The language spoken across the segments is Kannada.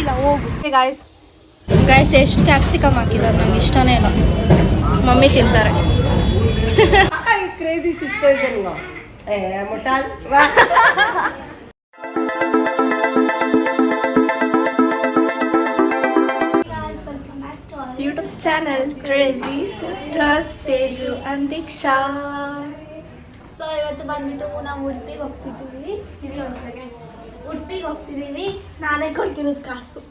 ಇಲ್ಲ ಹೋಗು. ಗಾಯ್ಸ್ ಗಾಯ್ಸ್ ಎಷ್ಟು ಕ್ಯಾಪ್ಸಿಕಮ್ ಹಾಕಿದ್ದಾರೆ ನಂಗೆ? ಇಷ್ಟನೇ ಇಲ್ಲ. ಮಮ್ಮಿ ತಿಂತಾರೆ. Ay, crazy sisters in law. Eh, mortal. Va. YouTube channel crazy sisters Teju and Deeksha so ಇವತ್ತು ಬಂದ್ಬಿಟ್ಟು ನಾವು ಉಡುಪಿಗೆ ಹೋಗ್ತಿದ್ದೀವಿ. ಇರಿ ಒಂದು ಸೆಕೆಂಡ್ ಉಡುಪಿಗೆ ಹೋಗ್ತಿದ್ದೀವಿ ನಾನೇ ಕೊಡ್ತೀನಿ ಕಾಸು.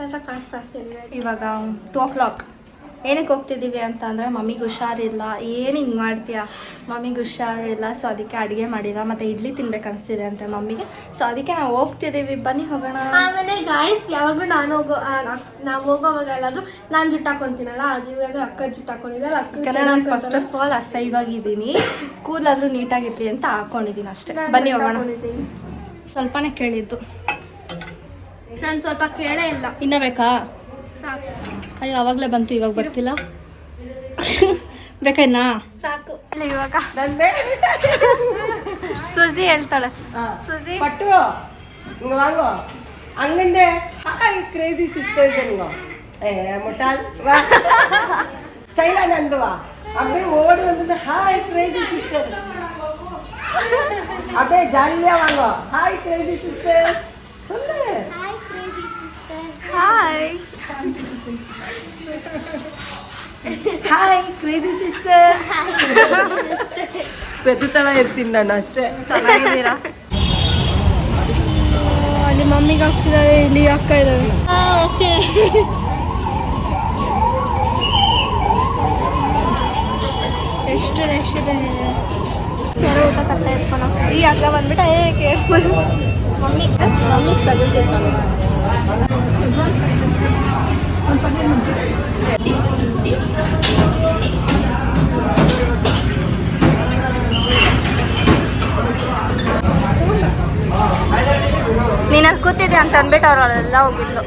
ನನ್ನ ಕಾಸು ಜಾಸ್ತಿ ಇಲ್ಲ ಇವಾಗ ಟೂ ಓ ಕ್ಲಾಕ್ ಏನಕ್ಕೆ ಹೋಗ್ತಿದ್ದೀವಿ ಅಂತ ಅಂದರೆ ಮಮ್ಮಿಗೆ ಹುಷಾರಿಲ್ಲ. ಏನು ಹಿಂಗೆ ಮಾಡ್ತೀಯ? ಮಮ್ಮಿಗೆ ಹುಷಾರಿಲ್ಲ ಸೊ ಅದಕ್ಕೆ ಅಡುಗೆ ಮಾಡಿಲ್ಲ. ಮತ್ತು ಇಡ್ಲಿ ತಿನ್ಬೇಕು ಅನಿಸ್ತಿದೆ ಅಂತೆ ಮಮ್ಮಿಗೆ. ಸೊ ಅದಕ್ಕೆ ನಾವು ಹೋಗ್ತಿದ್ದೀವಿ ಬನ್ನಿ ಹೋಗೋಣ. ಆಮೇಲೆ ಗಾಯ್ಸ್ ಯಾವಾಗಲೂ ನಾನು ಹೋಗೋ ನಾವು ಹೋಗೋವಾಗ ಎಲ್ಲಾದರೂ ನಾನು ಜುಟ್ಟು ಹಾಕೊತೀನಲ್ಲ ಅದು ಇವಾಗ ಅಕ್ಕ ಜುಟ್ಟು ಹಾಕೊಂಡಿದ್ದಲ್ಲ ಅಕ್ಕ ನಾನು ಫಸ್ಟ್ ಆಫ್ ಆಲ್ ಅಸೈವಾಗಿದ್ದೀನಿ ಕೂದಲಾದರೂ ನೀಟಾಗಿರ್ಲಿ ಅಂತ ಹಾಕೊಂಡಿದ್ದೀನಿ ಅಷ್ಟೇ. ಬನ್ನಿ ಹೋಗೋಣ. ಸ್ವಲ್ಪನೇ ಕೇಳಿದ್ದು. ನಾನು ಸ್ವಲ್ಪ ಕೇಳೇ ಇಲ್ಲ. ಇನ್ನ ಬೇಕಾ? ಸಾಕು. ಅಯ್ಯೋ ಅವಾಗಲೇ ಬಂತು ಇವಾಗ ಬರ್ತಿಲ್ಲ? ಬೇಕಾಯ್ನಾ ಸಾಕು. ಇಲ್ಲ ಇವಾಗ. ನಂದೆ? ಸುಜಿ ಹೇಳ್ತಾಳೆ. ಸುಜಿ? ಪಟ್ಟು ಹಿಂಗೆ ವಾಂಗೋ ಹಂಗಂದೆ ಹಾಯ್ ಕ್ರೇಜಿ ಸಿಸ್ಟರ್ಸ್ ಹಂಗೋ. ಏ ಮುಟಾಲ್ ವಾ. ಸ್ಟೈಲ ನಂದುವಾ ಅಬ್ಬೇ ಓಡಿ ಅಂದ್ರೆ ಹಾಯ್ ಕ್ರೇಜಿ ಸಿಸ್ಟರ್ அப்படியே ஜாலியாக வாங்க ஹாய் கிரேசி சிஸ்டர் சொல்லு hi crazy sister hi hi crazy sister ಬೆತ್ತುತ್ತಲ ಇರ್ತೀನಿ ನಾನು ಅಷ್ಟೇ ಚೆನ್ನಾಗಿದ್ದೀರಾ ಅಲ್ಲಿ ಮಮ್ಮಿಗೆ ಹಾಕ್ತಿದ್ದಾರೆ ಇಲ್ಲಿ ಹಾಕ್ತಾ ಇದ್ದಾರೆ ಓಕೆ ಎಷ್ಟು ರಶ್ ಇದೆ ಸರ ಊಟ ತಟ್ಟೆ ಎತ್ಕೊಂಡು ಈ ಆಗ ಬಂದ್ಬಿಟ್ಟು ಏ ಕೇರ್ಫುಲ್ ಮಮ್ಮಿ ಮಮ್ಮಿಗೆ ತಗೊಳ್ತಿರ್ತಾನೆ ನೀನು ಅಲ್ಲಿ ಕೂತಿದ್ದೆ ಅಂತ ಅಂದ್ಬಿಟ್ಟು ಅವ್ರು ಅಲ್ಲೆಲ್ಲ ಹೋಗಿದ್ಲು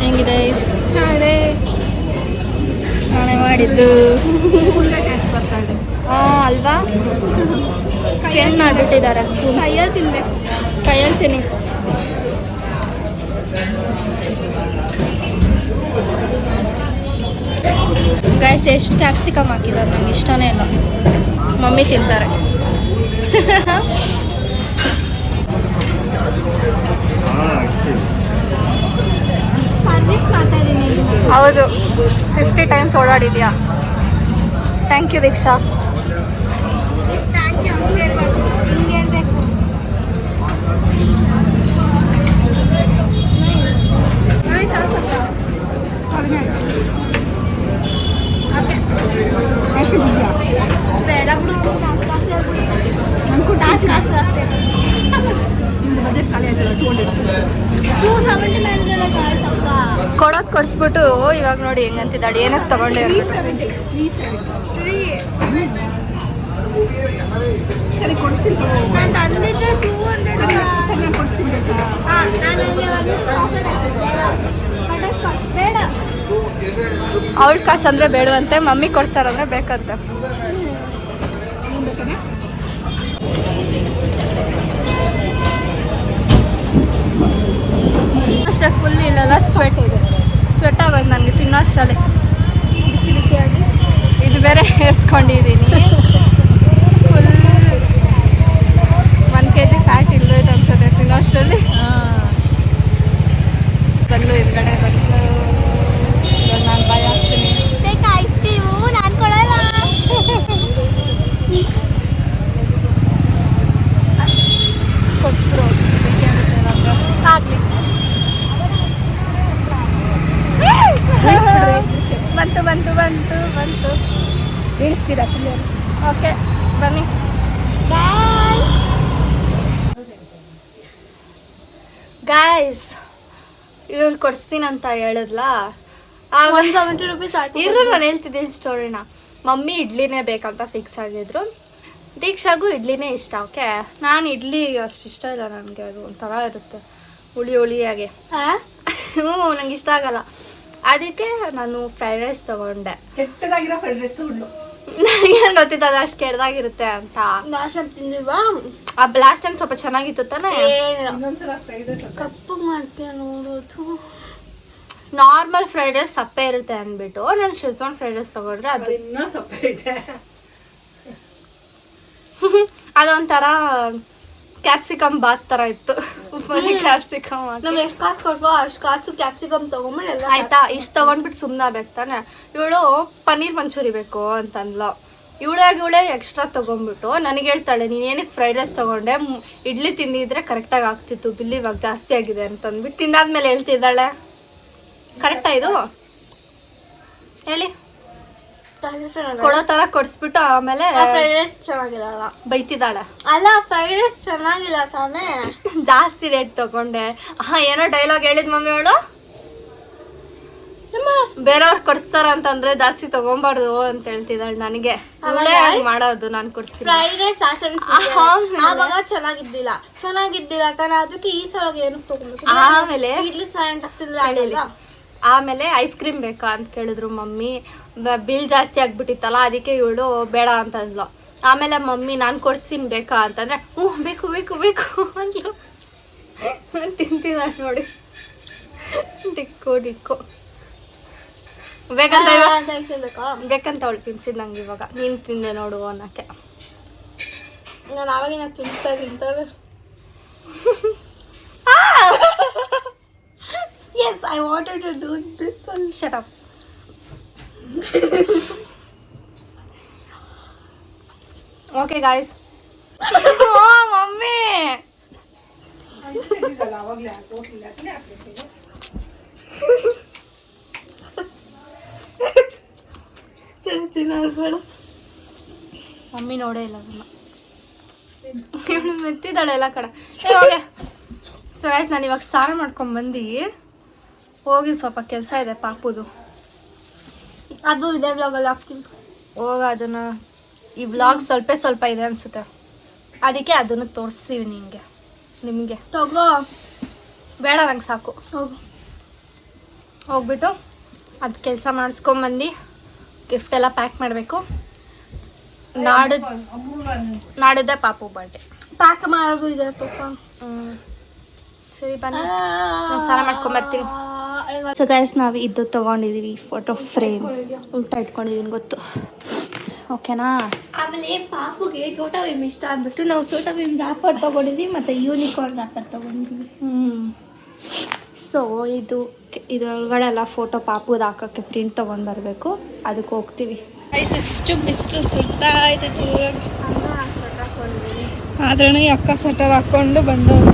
ಹೆಂಗಿದೆ? ನಾಳೆ ಮಾಡಿದ್ದು? ಹಾಂ ಅಲ್ವಾ? ಚೇಂಜ್ ಮಾಡಿಬಿಟ್ಟಿದ್ದಾರೆ ಸ್ಪೂನ್ ಕೈಯಲ್ಲಿ ತಿನ್ಬೇಕು. ಕೈಯಲ್ಲಿ ತಿನ್ನಿ. ಗೈಸ್ ಎಷ್ಟು ಕ್ಯಾಪ್ಸಿಕಮ್ ಹಾಕಿದ್ದಾರೆ ನಂಗೆ ಇಷ್ಟನೇ ಇಲ್ಲ. ಮಮ್ಮಿ ತಿಂತಾರೆ. ಮಾತಾಡಿನಿ ಹೌದು fifty times ಓಡಾಡಿದ್ಯಾ thank you Deeksha thank you ಹೇಳ್ಬೇಕು ಹಿಂಗೆ ಹೇಳ್ಬೇಕು ಬೇಡ ಬಿಡು ಕಾಸು ಕಾಸು ಜಾಸ್ತಿ ಟೂ ಸೆವೆಂಟಿ ನೈನ್ ಗಾಯ್ಸ್ ಅಕ್ಕ ಕೊಡೋದು ಕೊಡಿಸ್ಬಿಟ್ಟು ಇವಾಗ ನೋಡಿ ಹೆಂಗಂತಿದ್ದಾಳೆ. ಏನಕ್ಕೆ ತಗೊಂಡೆ ಅವಳ ಕಾಸು ಅಂದ್ರೆ ಬೇಡವಂತೆ ಮಮ್ಮಿ ಕೊಡ್ಸಾರಂದ್ರೆ ಬೇಕಂತೆ. ಫುಲ್ ಇಲ್ಲೆಲ್ಲ ಸ್ವೆಟ್ ಇದೆ. ಸ್ವೆಟ್ ಆಗೋದು ನನಗೆ ತಿನ್ನೋಷ್ಟರಲ್ಲಿ ಬಿಸಿ ಬಿಸಿಯಾಗಿ. ಇದು ಬೇರೆ ಹೇರ್ಸ್ಕೊಂಡಿದ್ದೀನಿ full one K G fat ಇಲ್ಲೋಯ್ತು ಅನ್ಸುತ್ತೆ ತಿನ್ನೋಷ್ಟರಲ್ಲಿ ಬಂದು ಹಿಂದ್ಗಡೆ ಬಂದು ನಾನು ಭಯ ಆಗ್ತೀನಿ ಕೊಟ್ಟರು ಬಂತು ಬಂತು. ಇಳಿಸ್ತೀರಾ ಸುಮ್ಮನೆ ಓಕೆ ಬನ್ನಿ. ಬಾಯ್ ಗಾಯ್ಸ್ ಇವ್ರು ಕೊಡಿಸ್ತೀನಂತ ಹೇಳಿದ್ಲಾ? ಆ ಒನ್ ಸೆವೆಂಟಿ ರುಪೀಸ್ ಆಯ್ತು ಇರು ನಾನು ಹೇಳ್ತಿದ್ದೀನಿ ಸ್ಟೋರಿನ ಮಮ್ಮಿ ಇಡ್ಲಿನೇ ಬೇಕಂತ ಫಿಕ್ಸ್ ಆಗಿದ್ರು. ದೀಕ್ಷಾಗೂ ಇಡ್ಲಿನೇ ಇಷ್ಟ ಓಕೆ ನಾನು ಇಡ್ಲಿ ಅಷ್ಟು ಇಷ್ಟ ಇಲ್ಲ ನನಗೆ ಅದು ಒಂಥರ ಇರುತ್ತೆ. ಹುಳಿ ಹುಳಿಯಾಗೆ. ಹ್ಞೂ ನಂಗೆ ಇಷ್ಟ ಆಗಲ್ಲ. ಅದಕ್ಕೆ ನಾನು ಫ್ರೈಡ್ ರೈಸ್ ತಗೊಂಡೆ. ಕೆಟ್ಟದಾಗಿರೋ ಫ್ರೈಡ್ ರೈಸ್ ಉಳ್ಳು ನನಗೇನು ಗೊತ್ತಿತ್ತು ಅದು ಅಷ್ಟು ಕೆಡ್ದಾಗಿರುತ್ತೆ ಅಂತ. ಲಾಸ್ಟ್ ಟೈಮ್ ತಿಂದಿಲ್ವಾ? ಆ ಲಾಸ್ಟ್ ಟೈಮ್ ಸ್ವಲ್ಪ ಚೆನ್ನಾಗಿತ್ತು ತಾನೇ? ಕಪ್ಪು ಮಾಡ್ತೀಯ ನೋಡೋದು ನಾರ್ಮಲ್ ಫ್ರೈಡ್ ರೈಸ್ ಸಪ್ಪೆ ಇರುತ್ತೆ ಅಂದ್ಬಿಟ್ಟು ನಾನು ಶೆಜ್ವಾನ್ ಫ್ರೈಡ್ ರೈಸ್ ತಗೊಂಡ್ರೆ ಅದು. ಇನ್ನೂ ಸಪ್ಪೆ ಇದೆ. ಅದೊಂಥರ ಕ್ಯಾಪ್ಸಿಕಮ್ ಬಾತ್ ತರ ಇತ್ತು. ಕ್ಯಾಪ್ಸಿಕಮ್ ನಮ್ಗೆ ಎಷ್ಟು ಕಾಸು ಕೊಡ್ಬೋ ಅಷ್ಟು ಕಾಸು ಕ್ಯಾಪ್ಸಿಕಮ್ ತಗೊಂಡ್ಬಿಟ್ಟು ಎಲ್ಲ ಆಯ್ತಾ ಇಷ್ಟು ತಗೊಂಡ್ಬಿಟ್ಟು ಸುಮ್ಮನೆ ತಾನೆ. ಇವಳು ಪನ್ನೀರ್ ಮಂಚೂರಿ ಬೇಕು ಅಂತಂದ್ಲು. ಇವಳಾಗಿ ಇವಳೇ ಎಕ್ಸ್ಟ್ರಾ ತೊಗೊಂಡ್ಬಿಟ್ಟು ನನಗೆ ಹೇಳ್ತಾಳೆ ನೀನು ಏನಕ್ಕೆ ಫ್ರೈಡ್ ರೈಸ್ ತೊಗೊಂಡೆ? ಇಡ್ಲಿ ತಿಂದಿದ್ರೆ ಕರೆಕ್ಟಾಗಿ ಆಗ್ತಿತ್ತು ಬಿಲ್ ಇವಾಗ ಜಾಸ್ತಿ ಆಗಿದೆ ಅಂತಂದ್ಬಿಟ್ಟು ತಿಂದಾದ್ಮೇಲೆ ಹೇಳ್ತಿದ್ದಾಳೆ. ಕರೆಕ್ಟಾ ಇದು? ಹೇಳಿ. ಕೊಡೋ ತರ ಕೊಡ್ಸ್ಬಿಟ್ಟು ಆಮೇಲೆ ಫ್ರೈಡ್ ರೈಸ್ ಚೆನ್ನಾಗಿರಲ್ಲ ಬೈತಿದ್ದಾಳೆ. ಅಲ್ಲ ಫ್ರೈಡ್ ರೈಸ್ ಚೆನ್ನಾಗಿಲ್ಲ ತಾನೇ? ಜಾಸ್ತಿ ರೇಟ್ ತಗೊಂಡೆ. ಹಾ ಏನೋ ಡೈಲಾಗ್ ಹೇಳಿದ್ ಮಮ್ಮಿ ಅವಳು? ಬೇರೆಯವ್ರು ಕೊಡಿಸ್ತಾರ ಅಂತಂದ್ರೆ ಜಾಸ್ತಿ ತಗೊಂಬಾರ್ದು ಅಂತ ಹೇಳ್ತಿದ್ದಾಳೆ ನನಗೆ. ಮಾಡೋದು ನಾನು ಕೊಡ್ತೀನಿ ಫ್ರೈಡ್ ರೈಸ್? ಆವಾಗ ಚೆನ್ನಾಗಿದ್ದಿಲ್ಲ. ಚೆನ್ನಾಗಿದ್ದಿಲ್ಲ ತಾನೇ ಅದಕ್ಕೆ ಈ ಸಲ ಏನಕ್ಕೆ ತಗೊಂಡು ಆಮೇಲೆ ಇಡ್ಲಿ ಚೆನ್ನಾಗಿ ಆಗ್ತಿದ್ರೆ ಆಮೇಲೆ ಐಸ್ ಕ್ರೀಮ್ ಬೇಕಾ ಅಂತ ಕೇಳಿದ್ರು ಮಮ್ಮಿ. ಬಿಲ್ ಜಾಸ್ತಿ ಆಗ್ಬಿಟ್ಟಿತ್ತಲ್ಲ ಅದಕ್ಕೆ ಇವಳು ಬೇಡ ಅಂತಂದ್ಲು. ಆಮೇಲೆ ಮಮ್ಮಿ ನಾನು ಕೊಡ್ಸ್ತೀನಿ ಬೇಕಾ ಅಂತಂದ್ರೆ ಹ್ಞೂ ಬೇಕು ಬೇಕು ಬೇಕು ಅಂದ್ಲು. ತಿಂತಿದ್ದಾಳೆ ನೋಡಿ. ಡಿಕ್ಕು ಡಿಕ್ಕು. ಬೇಕಂತ ಬೇಕಂತ ಅವಳು ತಿನ್ಸಿದ್ ನಂಗೆ ಇವಾಗ. ನೀನು ತಿಂದೆ ನೋಡು ಅನ್ನಕ್ಕೆ. ನಾನು ಆವಾಗಿನ ತಿಂತಾ ತಿಂತಾರೆ yes I wanted to do this one shut up okay guys oh mummy mummy ನೋಡೇ ಇಲ್ಲ ಅದನ್ನ. ಇವಳು ಮೆತ್ತಿದ್ದಾಳೆ ಎಲ್ಲ ಕಡೆ. ಏ ಹೋಗೆ. ಸೊ ಗಾಯ್ಸ್ ನಾನು ಇವಾಗ ಸ್ನಾನ ಮಾಡ್ಕೊಂಡು ಬಂದು ಹೋಗಿ ಸ್ವಲ್ಪ ಕೆಲಸ ಇದೆ ಪಾಪುದು. ಅದು ಇದೇ ಬ್ಲಾಗಲ್ಲಿ ಹಾಕ್ತೀನಿ. ಹೋಗ ಅದನ್ನ. ಈ ವ್ಲಾಗ್ ಸ್ವಲ್ಪ ಸ್ವಲ್ಪ ಇದೆ ಅನ್ಸುತ್ತೆ. ಅದಕ್ಕೆ ಅದನ್ನು ತೋರಿಸ್ತೀವಿ ನಿಮಗೆ ನಿಮಗೆ. ತಗೋ. ಬೇಡ ನಂಗೆ ಸಾಕು. ಹೋಗು. ಹೋಗ್ಬಿಟ್ಟು ಅದು ಕೆಲಸ ಮಾಡಿಸ್ಕೊಂಬಂದು ಗಿಫ್ಟ್ ಎಲ್ಲ ಪ್ಯಾಕ್ ಮಾಡಬೇಕು. ನಾಡು ನಾಡಿದ್ದೆ ಪಾಪು ಬರ್ಡೇ ಪ್ಯಾಕ್ ಮಾಡೋದು ಇದೆ ತೋರ್ಸ. ಸರಿ ಬನ್ನಿ. ನಾನು ಸ್ನಾನ ಮಾಡ್ಕೊಂಬರ್ತೀನಿ ಸೊ ಗೈಸ್ ನಾವು ಇದು ತೊಗೊಂಡಿದ್ದೀವಿ ಫೋಟೋ ಫ್ರೇಮ್ ಉಲ್ಟಾ ಇಟ್ಕೊಂಡಿದೀನಿ ಗೊತ್ತು. ಓಕೆನಾ ಆಮೇಲೆ ಪಾಪುಗೆ ಚೋಟಾ ಭೀಮ್ ಇಷ್ಟ ಅಂದ್ಬಿಟ್ಟು ನಾವು ಚೋಟಾ ಭೀಮ್ ರಾಪರ್ ತಗೊಂಡಿದ್ವಿ ಮತ್ತೆ ಯೂನಿಕಾರ್ನ್ ರಾಪರ್ ತಗೊಂಡಿದ್ವಿ. ಹ್ಞೂ ಸೊ ಇದು ಇದರೊಳಗಡೆ ಎಲ್ಲ ಫೋಟೋ ಪಾಪುದು ಹಾಕೋಕ್ಕೆ ಪ್ರಿಂಟ್ ತೊಗೊಂಡು ಬರಬೇಕು. ಅದಕ್ಕೆ ಹೋಗ್ತೀವಿ. ಎಷ್ಟು ಬಿಸಿಲು ಸುಡ್ತಾ ಇದೆ ಜೋರಾಗಿ ಆದ್ರೂ ಅಕ್ಕ ಸಟರ್ ಹಾಕೊಂಡು ಬಂದವರು.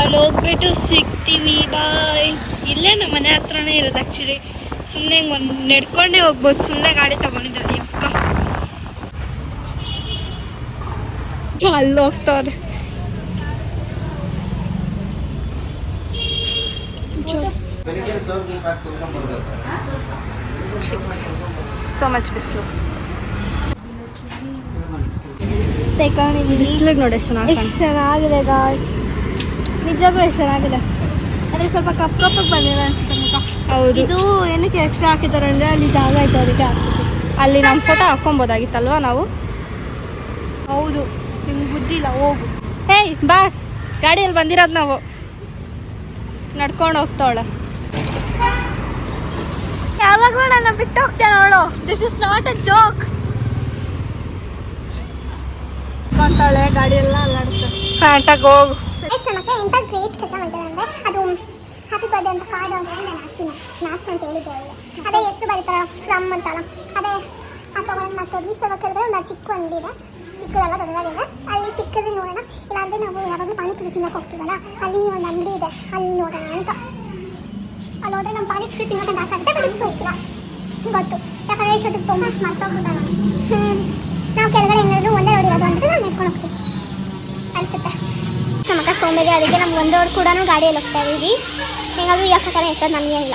ಅಲ್ಲಿ ಹೋಗ್ಬಿಟ್ಟು ಸಿಗ್ತೀವಿ ಬಾಯ್ ಇಲ್ಲೇ ನಮ್ಮ ಮನೆ ಹತ್ರನೇ ಇರೋದು ಆ್ಯಕ್ಚುಲಿ ಸುಮ್ಮನೆ ಹಿಂಗೆ ಒಂದು ನಡ್ಕೊಂಡೇ ಹೋಗ್ಬೋದು. ಸುಮ್ಮನೆ ಗಾಡಿ ತಗೊಂಡಿದ್ದಾಳೆ ಅಕ್ಕ. ಅಲ್ಲಿ ಹೋಗ್ತವ್ರೆ ಸೊ ಮಚ್ ಬಿಸಿಲು. ಬಿಸಿಲಿಗೆ ನೋಡಿ ಎಷ್ಟು ಚೆನ್ನಾಗಿ ಎಷ್ಟು ಚೆನ್ನಾಗಿದೆ ಗಾಯ್ ಎಷ್ಟು ಚೆನ್ನಾಗಿದೆ ಅದೇ ಸ್ವಲ್ಪ ಕಪ್ ಕಪ್ಪಾಗಿ ಬಂದಿದೆ ಅನ್ಸುತ್ತೆ ಹೌದು. ಇದು ಏನಕ್ಕೆ ಎಕ್ಸ್ಟ್ರಾ ಹಾಕಿದ್ದಾರೆ ಅಂದರೆ ಅಲ್ಲಿ ಜಾಗ ಆಯ್ತು ಅದಕ್ಕೆ ಅಲ್ಲಿ ನಮ್ಮ ಫೋಟೋ ಹಾಕ್ಕೊಬೋದಾಗಿತ್ತಲ್ವಾ ನಾವು? ಹೌದು. ನಿಮ್ಗೆ ಬುದ್ಧಿ ಇಲ್ಲ ಹೋಗು. ಹೇಯ್ ಬಾ. ಗಾಡಿಯಲ್ಲಿ ಬಂದಿರೋದು ನಾವು. ನಡ್ಕೊಂಡು ಹೋಗ್ತಾವಳೆ. ಯಾವಾಗಲೂ ನನ್ನ ಬಿಟ್ಟು ಹೋಗ್ತೇನೆ ಅವಳು. This is not a joke ಅಂತಾಳೆ ಗಾಡಿ ಎಲ್ಲ ಅಲ್ಲಾಡುತ್ತೆ ಸ್ಯಾಂಟಾಗಿ ಹೋಗು ಎಷ್ಟು ಮತ್ತೆ ಎಂಥ ಗ್ರೇಟ್ ಕೆಲಸ ಮಾಡ್ತಾರೆ ಅಂದರೆ ಅದು ಹ್ಯಾಪಿ ಬರ್ಡೇ ಅಂತ ಕಾರ್ಡ್ ಅಂತ ನಾನು ಹಾಕ್ಸಿನ ಸ್ನ್ಯಾಪ್ಸ್ ಅಂತ ಹೇಳಿದ್ದೆ ಅವಳಿಗೆ ಅದೇ ಎಷ್ಟು ಬರೀತಾರ ಫ್ರಮ್ ಅಂತಲ್ಲ. ಅದೇ ಆ ತೊಗೊಂಡು ಮಾಡ್ತಿದ್ವಿ ಸೊ ಕೆಳಗಡೆ ಒಂದು ಚಿಕ್ಕ ಅಂಗಡಿ ಇದೆ. ಚಿಕ್ಕದಲ್ಲ, ದೊಡ್ಡದಾಗಿದೆ. ಅಲ್ಲಿ ಸಿಕ್ಕಿದ್ರೆ ನೋಡೋಣ. ಇಲ್ಲಾಂದರೆ ನಾವು ಯಾವಾಗಲೂ ಪಾನಿಪುರಿ ತಿನ್ನೋಕೆ ಹೋಗ್ತೀವಲ್ಲ? ಅಲ್ಲಿ ಒಂದು ಅಂಗಡಿ ಇದೆ. ಅಲ್ಲಿ ನೋಡೋಣ ಅಂತ. ಅಲ್ಲಿ ಹೋದ್ರೆ ನಮ್ಮ ಪಾನಿಪುರಿ ತಿನ್ನೋಕೆ ಆಸೆ ಆಗುತ್ತೆ, ಬಟ್ ನಮ್ಗೆ ಹೋಗ್ತಿಲ್ಲ ಗೊತ್ತು. ಯಾಕಂದರೆ ಇಷ್ಟೊತ್ತಿಗೆ ತುಂಬ ಮರ್ತೋಗ್ಬಿಟ್ಟ ನಾವು ಕೆಳಗಡೆ ಏನಾದರೂ ಒಂದೇ ನೋಡಿರೋದು ಅಂದರೆ ನಾವು ನೆಡ್ಕೊಂಡು ಹೋಗ್ತೀವಿ. ಅನಿಸುತ್ತೆ. ಸೋಂಬೇರಿ ಅದಕ್ಕೆ ನಮ್ಗೆ ಒಂದವ್ರು ಕೂಡ ಗಾಡಿಯಲ್ಲಿ ಹೋಗ್ತಾ ಇದ್ದೀವಿ. ಹೆಂಗಾದ್ರೂ ಯಾಕೆ ಕಡೆ ಇರ್ತದೆ ನಮಗೆ ಇಲ್ಲ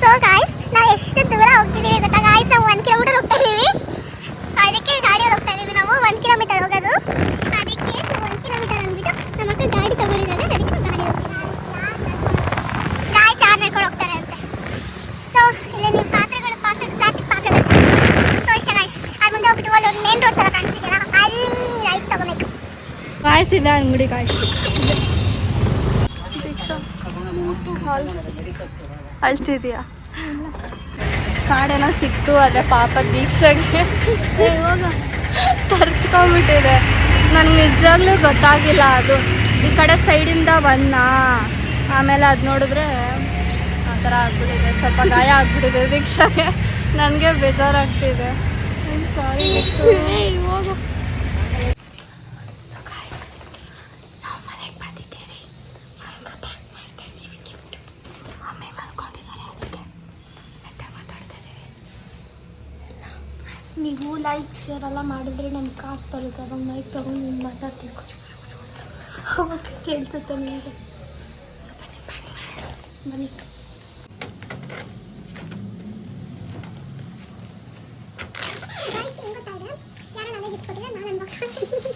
ಸೊ ಗಾಯ್ಸ್ ನಾವು ಎಷ್ಟು ದೂರ ಹೋಗ್ತಿದೀವಿ ಗೊತ್ತಾ ಗಾಯ್ಸ್ ನಾವು ಒಂದು ಕಿಲೋಮೀಟರ್ ಹೋಗ್ತಾ ಇದೀವಿ ಅದಕ್ಕೆ ಗಾಡಿಯಲ್ಲಿ ಹೋಗ್ತಾ ಇದೀವಿ ನಾವು ಒಂದು ಕಿಲೋಮೀಟರ್ ಹೋಗೋದು ಅದಕ್ಕೆ ಒಂದು ಕಿಲೋಮೀಟರ್ ಅಂದ್ಬಿಟ್ಟು ನಮ್ಮ ಅಕ್ಕ ಗಾಡಿ ತಗೊಂಡಿದ್ದಾರೆ ಅದಕ್ಕೆ ನಾವು ಗಾಡಿ ಗಾಡಿ ಚಾರ್ ನಡ್ಕೊಂಡು ಹೋಗ್ತಾರೆ ಅಂತೆ ಸೊ ಇಲ್ಲಿ ನೀವು ಪಾತ್ರೆಗಳು ಪಾತ್ರೆ ಪ್ಲಾಸ್ಟಿಕ್ ಪಾತ್ರೆಗಳು ಸೊ ಇಷ್ಟ ಗಾಯ್ಸ್ ಅದು ಮುಂದೆ ಹೋಗ್ಬಿಟ್ಟು ಅಲ್ಲಿ ಮೇನ್ ರೋಡ್ ಥರ ಕಾಣಿಸ್ತಿದೆಯಲ್ಲ ಅಲ್ಲಿ ರೈಟ್ ತಗೋಬೇಕು ಕಾಯಿಸಿದೆ ಅಂಗಡಿ ಕಾಯಿಸಿ ಅಳ್ತಿದ್ಯಾ? ಕಾಡೇನೋ ಸಿಕ್ತು, ಅದೇ ಪಾಪ ದೀಕ್ಷೆಗೆ. ತರ್ಸ್ಕೊಂಬಿಟ್ಟಿದೆ ನನಗೆ ನಿಜವಾಗ್ಲೂ ಗೊತ್ತಾಗಿಲ್ಲ ಅದು. ಈ ಕಡೆ ಸೈಡಿಂದ ಬಂದ ಆಮೇಲೆ ಅದು ನೋಡಿದ್ರೆ ಆ ಥರ ಆಗ್ಬಿಟ್ಟಿದೆ. ಸ್ವಲ್ಪ ಗಾಯ ಆಗ್ಬಿಟ್ಟಿದೆ ದೀಕ್ಷಾಗೆ. ನನಗೆ ಬೇಜಾರಾಗ್ತಿದೆ. ಸಾರಿ ಹೋಗು ನಾವು ಮನೆಗೆ ಬಂದಿದ್ದೇವೆ ಮಮ್ಮಿ ಮಲ್ಕೊಂಡಿದ್ದಾರೆ ಅದಕ್ಕೆ ಮತ್ತೆ ಮಾತಾಡ್ತಾ ಇದ್ದೀವಿ ನೀವು ಲೈಕ್ ಶೇರ್ ಎಲ್ಲ ಮಾಡಿದ್ರೆ ನಮ್ಗೆ ಕಾಸು ಬರುತ್ತೆ. ಅವಾಗ ಮೈಕ್ ತೊಗೊಂಡು ನೀವು ಮಾತಾಡ್ತೀವಿ ಅವಾಗ ಕೇಳಿಸುತ್ತೆ ನಿಮಗೆ. ಬನ್ನಿ ಗಾಯ್ಸ್ ಏನು ಗೊತ್ತಾ ಇದೆ ಯಾರೋ ನನಗೆ ಗಿಫ್ಟ್ ಕೊಟ್ಟಿದ್ದಾರೆ ನಾನು ಅನ್ಬಾಕ್ಸ್ ಮಾಡ್ತೀನಿ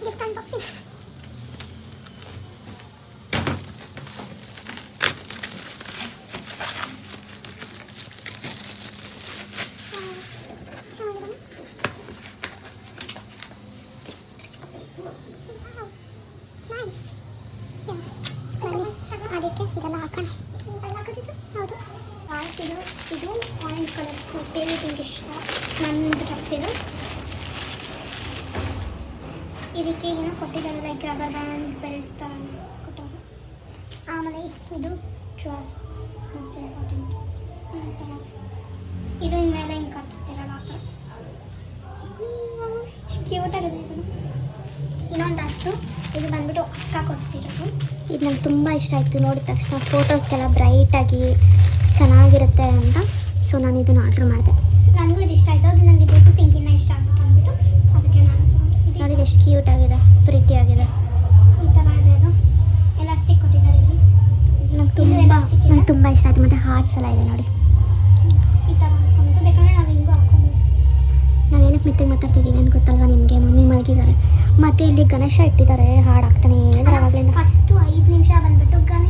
ಗಿಫ್ಟ್ ಅನ್ಬಾಕ್ಸಿಂಗ್ ನೈಸ್ ಬನ್ನಿ ಅದಕ್ಕೆ ಇದೆಲ್ಲ ಹಾಕೋಣ ಹೌದು ಆಯ್ತು ಇದು ಇದು ಆರೆಂಜ್ ಕಲರ್ ಬೇರೆ ಪಿಂಕ್ ಇಷ್ಟ ನನ್ನ ಡ್ರೆಸ್ ಇದು ಇದಕ್ಕೆ ಏನೋ ಕೊಟ್ಟಿದ್ದಾರೆ ಲೈಕ್ ರಬ್ಬರ್ ಬ್ಯಾಂಡ್ ಬೆಲ್ಟ್ ಕೊಟ್ಟಾರೆ ಆಮೇಲೆ ಇದು ಡ್ರೆಸ್ ಅಷ್ಟೇ ಇಂಪಾರ್ಟೆಂಟ್ ಇದನ್ನ ಇನ್ಮೇಲೆ ಹಿಂಗೆ ಕಟ್ಸ್ತಿರಲ್ಲ ಆ ಥರ. ಕ್ಯೂಟಾಗಿದೆ ಇದು. ಇನ್ನೊಂದು ಡ್ರೆಸ್ಸು ಇದು ಬಂದ್ಬಿಟ್ಟು ಅಕ್ಕ ಕೊಡ್ತಿರೋದು ಇದು ನಂಗೆ ತುಂಬ ಇಷ್ಟ ಆಯಿತು. ನೋಡಿದ ತಕ್ಷಣ ಫೋಟೋಸ್ಗೆಲ್ಲ ಬ್ರೈಟಾಗಿ ಚೆನ್ನಾಗಿರುತ್ತೆ ಅಂತ. ಸೊ ನಾನು ಇದನ್ನು ಆರ್ಡ್ರ್ ಮಾಡಿದೆ. ನನಗೂ ಇದು ಇಷ್ಟ ಆಯಿತು. ಅದು ನನಗೆ ಬಿಟ್ಟು ಪಿಂಕಿನ ಇಷ್ಟ ಆಗ್ಬಿಟ್ಟು ಅಂದ್ಬಿಟ್ಟು ಅದಕ್ಕೆ ನಾನು ನೋಡಿ ಇದು ಎಷ್ಟು ಕ್ಯೂಟ್ ಆಗಿದೆ ಪ್ರೀತಿ ಆಗಿದೆ. ಈ ಥರ ಇದೆ ಅದು ಎಲಾಸ್ಟಿಕ್ ಕೊಟ್ಟಿದ್ದಾರೆ ಇಲ್ಲಿ. ನಂಗೆ ತುಂಬ ನಂಗೆ ತುಂಬ ಇಷ್ಟ ಆಯಿತು ಮತ್ತೆ ಹಾರ್ಟ್ಸ್ ಎಲ್ಲ ಇದೆ ನೋಡಿ. ಈ ಥರ ಹಾಕೊಂಡು ಬೇಕಾದ್ರೆ ನಾವು ಹಿಂಗೂ ಹಾಕೊಂಡು ನಾವೇನಕ್ಕೆ ಮತ್ತೆ ಮಾತಾಡ್ತಿದ್ದೀವಿ ಅಂತ ಗೊತ್ತಲ್ವಾ ನಿಮಗೆ? ಮಮ್ಮಿ ಮಲಗಿದ್ದಾರೆ. ಮತ್ತೆ ಇಲ್ಲಿ ಗಣೇಶ ಇಟ್ಟಿದ್ದಾರೆ ಹಾಡು ಹಾಕ್ತಾನೆ ಫಸ್ಟು ಐದು ನಿಮಿಷ ಬಂದ್ಬಿಟ್ಟು ಗಣೇಶ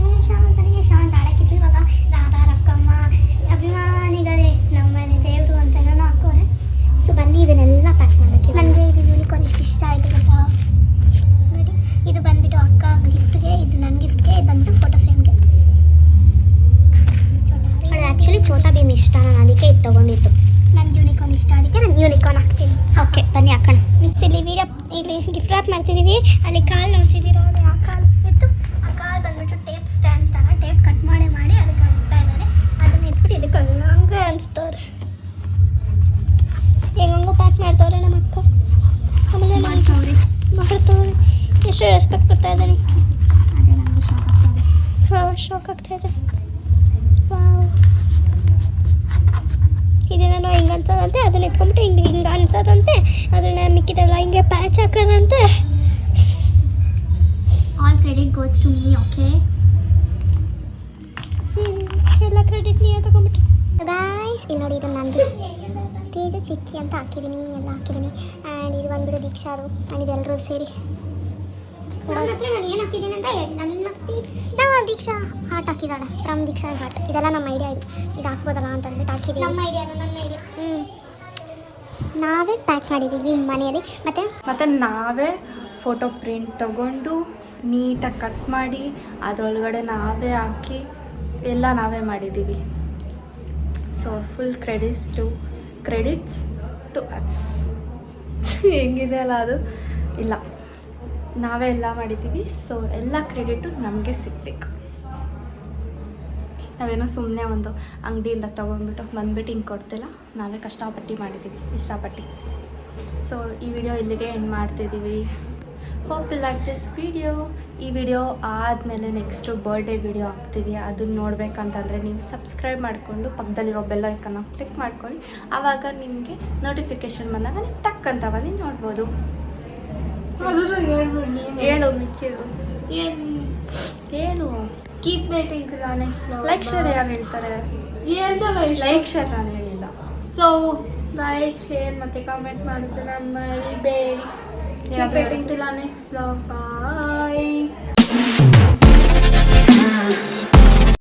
ಗಿಫ್ಟ್ ರ್ಯಾಪ್ ಮಾಡ್ತಿದ್ದೀವಿ ಅಲ್ಲಿ ಕಾಲು ನೋಡ್ತಿದ್ದೀರಾ ಅದು ಆ ಕಾಲು ಇತ್ತು ಆ ಕಾಲು ಬಂದ್ಬಿಟ್ಟು ಟೇಪ್ ಸ್ಟ್ಯಾಂಡ್ ಥರ ಟೇಪ್ ಕಟ್ ಮಾಡಿ ಮಾಡಿ ಅದಕ್ಕೆ ಅನಿಸ್ತಾ ಇದ್ದಾರೆ. ಅದನ್ನ ಇಟ್ಬಿಟ್ಟು ಇದಕ್ಕೆ ಹಂಗೆ ಅನಿಸ್ತವ್ರೆ ಹೆಂಗಂಗೋ ಪ್ಯಾಕ್ ಮಾಡ್ತವ್ರೆ ನಮ್ಮ ಅಕ್ಕ? ಆಮೇಲೆ ಮಾಡ್ತವ್ರಿ ಮಾಡ್ತವ್ರಿ ಎಷ್ಟು ರೆಸ್ಪೆಕ್ಟ್ ಕೊಡ್ತಾ ಇದ್ದಾರೆ ಹಾಂ ಶಾಕ್ ಆಗ್ತಾ ಇದೆ. ವಾವ್. ಇದೇನೋ ಹಿಂಗೆ ಅನ್ಸೋದಂತೆ ಅದನ್ನ ಎತ್ಕೊಂಡ್ಬಿಟ್ಟು ಹಿಂಗೆ ಹಿಂಗೆ ಅನ್ಸೋದಂತೆ ಅದನ್ನ ಮಿಕ್ಕಿದಲ್ಲ ಹಿಂಗೆ patch ಹಾಕೋದಂತೆ. All credit goes to me okay ಎಲ್ಲ ಕ್ರೆಡಿಟ್ ನೀವೇ ತಗೊಂಬಿಟ್ಟು ಗಾಯ್ಸ್ ಇಲ್ಲಿ ನೋಡಿ ಇದು ನಂದು. ತೇಜ ಚಿಕ್ಕಿ ಅಂತ ಹಾಕಿದ್ದೀನಿ ಎಲ್ಲ ಹಾಕಿದ್ದೀನಿ. ಆ್ಯಂಡ್ ಇದು ಬಂದ್ಬಿಟ್ಟು ದೀಕ್ಷಾ ಅದು ಆ್ಯಂಡ್ ಇದೆಲ್ಲರೂ ಸೇರಿ. ನಾನು ಏನು ಹಾಕಿದ್ದೀನಿ ಅಂತ ಹೇಳಿ. ನಾನು ಏನು ಹಾಕ್ತೀನಿ? ನಾವು ದೀಕ್ಷಾ ಹಾಟ್ ಹಾಕಿದ್ದಾಳೆ. ಫ್ರಮ್ ದೀಕ್ಷಾ ಹಾಟ್ ಇದೆಲ್ಲ ನಮ್ಮ ಐಡಿಯಾ ಇದು. ಇದು ಹಾಕ್ಬೋದಲ್ಲ ಅಂತ ಅಂದ್ಬಿಟ್ಟು ಹಾಕಿದ್ದೀನಿ ನಮ್ಮ ಐಡಿಯಾ ನನ್ನ ಐಡಿಯಾ ಹ್ಞೂ ನಾವೇ ಪ್ಯಾಕ್ ಮಾಡಿದ್ದೀವಿ ಮನೆಯಲ್ಲಿ. ಮತ್ತು? ಮತ್ತು ನಾವೇ ಫೋಟೋ ಪ್ರಿಂಟ್ ತಗೊಂಡು ನೀಟಾಗಿ ಕಟ್ ಮಾಡಿ ಅದರೊಳಗಡೆ ನಾವೇ ಹಾಕಿ ಎಲ್ಲ ನಾವೇ ಮಾಡಿದ್ದೀವಿ. So full credits to credits to us ಹೆಂಗಿದೆ ಅಲ್ಲ ಅದು? ಇಲ್ಲ. ನಾವೇ ಎಲ್ಲ ಮಾಡಿದ್ದೀವಿ ಸೊ ಎಲ್ಲ ಕ್ರೆಡಿಟು ನಮಗೆ ಸಿಗಬೇಕು. ನಾವೇನೋ ಸುಮ್ಮನೆ ಒಂದು ಅಂಗಡಿಯಿಂದ ತೊಗೊಂಡ್ಬಿಟ್ಟು ಬಂದುಬಿಟ್ಟು ಹಿಂಗೆ ಕೊಡ್ತಿಲ್ಲ, ನಾವೇ ಕಷ್ಟಪಟ್ಟು ಮಾಡಿದ್ದೀವಿ, ಇಷ್ಟಪಟ್ಟು. ಸೊ ಈ ವಿಡಿಯೋ ಇಲ್ಲಿಗೆ ಎಂಡ್ ಮಾಡ್ತಿದ್ದೀವಿ. Hope you like this video ಈ ವಿಡಿಯೋ ಆದಮೇಲೆ ನೆಕ್ಸ್ಟು ಬರ್ಡೇ ವಿಡಿಯೋ ಹಾಕ್ತೀವಿ. ಅದನ್ನ ನೋಡಬೇಕಂತಂದರೆ ನೀವು ಸಬ್ಸ್ಕ್ರೈಬ್ ಮಾಡಿಕೊಂಡು ಪಕ್ಕದಲ್ಲಿರೋ ಬೆಲ್ಲ ಐಕನ್ನ ಕ್ಲಿಕ್ ಮಾಡ್ಕೊಳ್ಳಿ. ಆವಾಗ ನಿಮಗೆ ನೋಟಿಫಿಕೇಷನ್ ಬಂದಾಗ ನೀವು ಟಕ್ ಅಂತ ಬಂದು ನೋಡ್ಬೋದು. ಹೇಳು ಏನು ಹೇಳು. ಕೀಪ್ ವೇಟಿಂಗ್ ಲೈಕ್ ಶೇರ್ ಯಾರು ಹೇಳ್ತಾರೆ? ಲೈಕ್ ಶೇರ್ ನಾನು ಹೇಳಿಲ್ಲ. ಸೊ ಲೈಕ್ ಶೇರ್ ಮತ್ತೆ ಕಾಮೆಂಟ್ ಮಾಡಿದ್ರೆ ನಮ್ಮ ಬೇಡಿ. Keep waiting till next blog bye